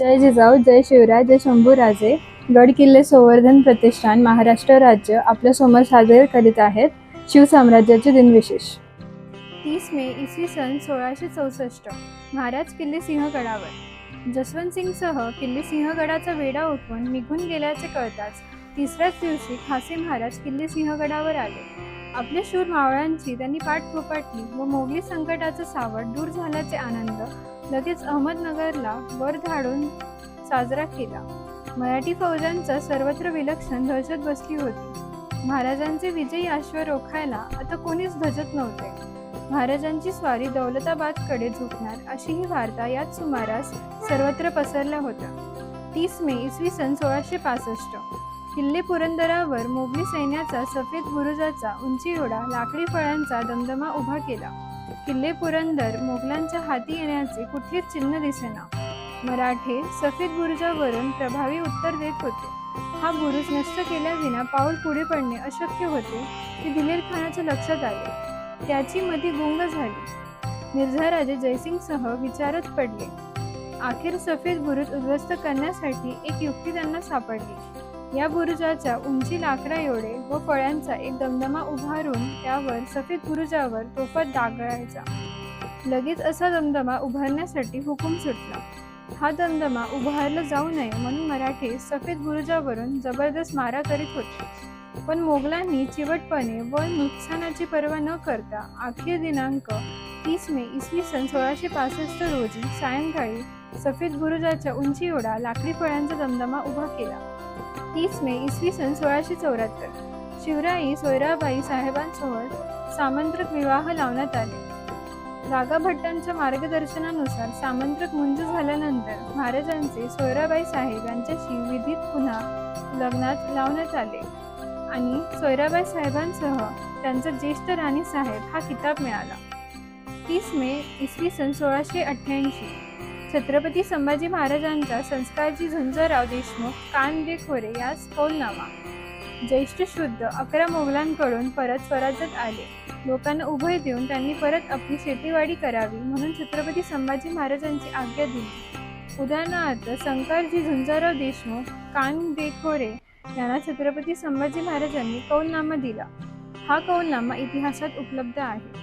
जय जिजाऊ जय शिवराय जय शंभूराजे. गड किल्ले संवर्धन प्रतिष्ठान महाराष्ट्र राज्य आपल्यासमोर साजरे करीत आहेत शिवसाम्राज्याचे दिनविशेष. तीस मे इसवी सन सोळाशे चौसष्ट महाराज किल्ले सिंहगडावर जसवंतसिंगसह किल्ले सिंहगडाचा वेढा उठवून निघून गेल्याचे कळताच तिसऱ्याच दिवशी खासे महाराज किल्ले सिंहगडावर आले. आपल्या शूर मावळ्यांची त्यांनी पाठ थोपाटली व मोगली संकटाचं सावट दूर झाल्याचे आनंद लगेच अहमदनगरला वर धाडून साजरा केला. मराठी फौजांचा सर्वत्र विलक्षण दहशत बसली होती. महाराजांचे विजयी अश्व रोखायला आता कोणीच धजत नव्हते. महाराजांची स्वारी दौलताबादकडे झुकणार अशी ही वार्ता याच सुमारास सर्वत्र पसरल्या होत्या. तीस मे इसवी सन सोळाशे पासष्ट. किल्ले पुरंदरावर मोगली सैन्याचा सफेद बुरुजाचा उंची एवढा लाकडी फळांचा दमदमा उभा केला. किल्ले पुरंदर मोगलांच्या हाती येण्याचे कुठलेच चिन्ह दिसेना. मराठे सफेद बुरुजावरून प्रभावी उत्तर देत होते. हा बुरुज नष्ट केल्याविना पाऊल पुढे पडणे अशक्य होते हे दिलेर खानाच्या लक्षात आले. त्याची मती गुंग झाली. मिर्झाराजे जयसिंगसह विचारत पडले. अखेर सफेद बुरुज उद्ध्वस्त करण्यासाठी एक युक्ती त्यांना सापडली. या बुरुजाच्या उंची लाकडा एवढे व फळ्यांचा एक दमदमा उभारून त्यावर सफेद बुरुजावर तोफत डागळायचा लगेच असा दमदमा उभारण्यासाठी हुकूम सुटला. हा दमदमा उभारला जाऊ नये म्हणून मराठे सफेद बुरुजावरून जबरदस्त मारा करीत होते. पण मोगलांनी चिवटपणे व नुकसानाची पर्वा न करता अखेर दिनांक तीस मे इसवी सन सोळाशे पासष्ट रोजी सायंकाळी सफेद बुरुजाच्या उंची एवढा लाकडी फळ्यांचा दमदमा उभा केला. तीस मे इसवी सन सोळाशे चौऱ्याहत्तर. शिवराई सोयराबाई साहेबांसोबत सामंत्रक विवाह लावण्यात आले. रागाभट्टांच्या मार्गदर्शनानुसार सामंत्रक मुंज झाल्यानंतर महाराजांचे सोयराबाई साहेब यांच्याशी विधीत पुन्हा लग्नात लावण्यात आले. आणि सोयराबाई साहेबांसह त्यांचा ज्येष्ठ राणी साहेब हा किताब मिळाला. तीस मे इसवी सन सोळाशे अठ्ठ्याऐंशी. छत्रपती संभाजी महाराजांचा संस्कारजी झुंजराव देशमुख कानदे खोरे यास कौलनामा ज्येष्ठ शुद्ध अकरा मोगलांकडून परत स्वराज्यात आले. लोकांना उभय देऊन त्यांनी परत आपली शेतीवाडी करावी म्हणून छत्रपती संभाजी महाराजांची आज्ञा दिली. उदाहरणार्थ शंकरजी झुंजाराव देशमुख कानदेखोरे यांना छत्रपती संभाजी महाराजांनी कौलनामा दिला. हा कौलनामा इतिहासात उपलब्ध आहे.